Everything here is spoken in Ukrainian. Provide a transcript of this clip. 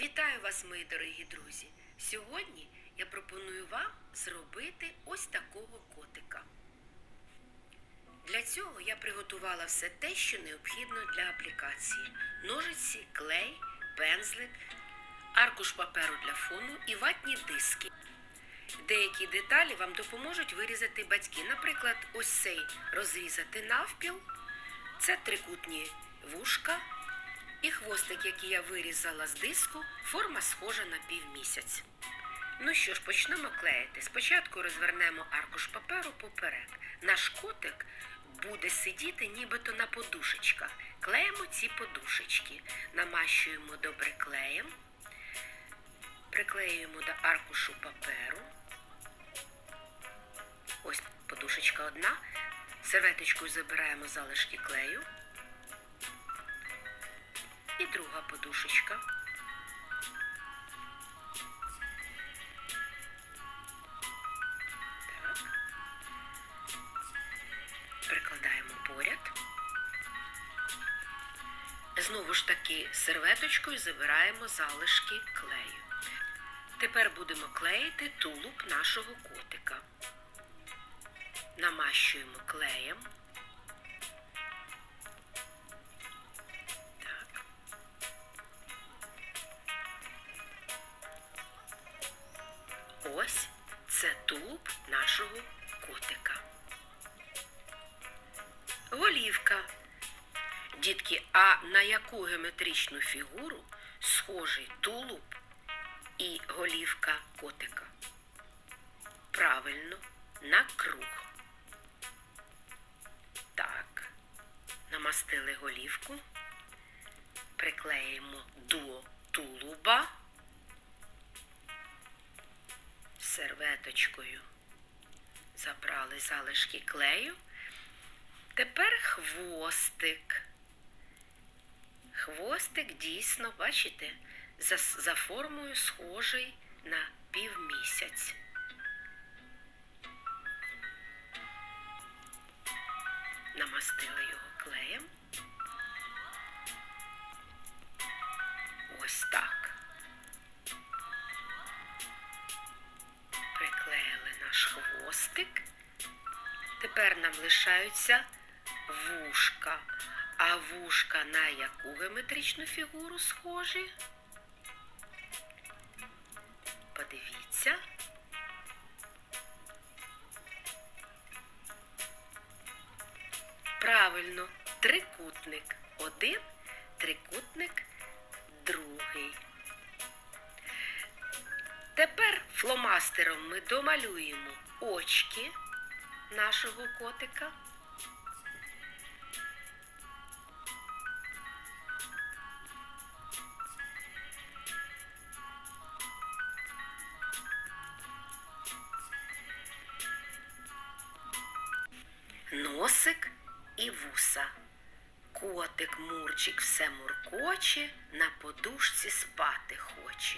Вітаю вас, мої дорогі друзі! Сьогодні я пропоную вам зробити ось такого котика. Для цього я приготувала все те, що необхідно для аплікації: ножиці, клей, пензлик, аркуш паперу для фону і ватні диски. Деякі деталі вам допоможуть вирізати батьки. Наприклад, ось цей розрізати навпіл. Це трикутні вушка і хвостик, який я вирізала з диску, форма схожа на півмісяць. Ну що ж, почнемо клеїти. Спочатку розвернемо аркуш паперу поперек. Наш котик буде сидіти нібито на подушечках. Клеїмо ці подушечки, намащуємо добре клеєм, приклеюємо до аркушу паперу. Ось подушечка одна. Серветочкою забираємо залишки клею. І друга подушечка. Прикладаємо поряд. Знову ж таки серветочкою забираємо залишки клею. Тепер будемо клеїти тулуб нашого котика. Намащуємо клеєм. Голівка. Дітки, а на яку геометричну фігуру схожий тулуб і голівка котика? Правильно, на круг. Так, намастили голівку, приклеїмо до тулуба серветочкою. Забрали залишки клею. Тепер хвостик. Хвостик дійсно, бачите, за, за формою схожий на півмісяць. Намастили його клеєм. Ось так. Приклеїли наш хвостик. Тепер нам лишаються вушка. А вушка на яку геометричну фігуру схожі? Подивіться. Правильно, трикутник. Один, трикутник, другий. Тепер фломастером ми домалюємо очки нашого котика. Носик і вуса. Котик, мурчик все муркоче, на подушці спати хоче.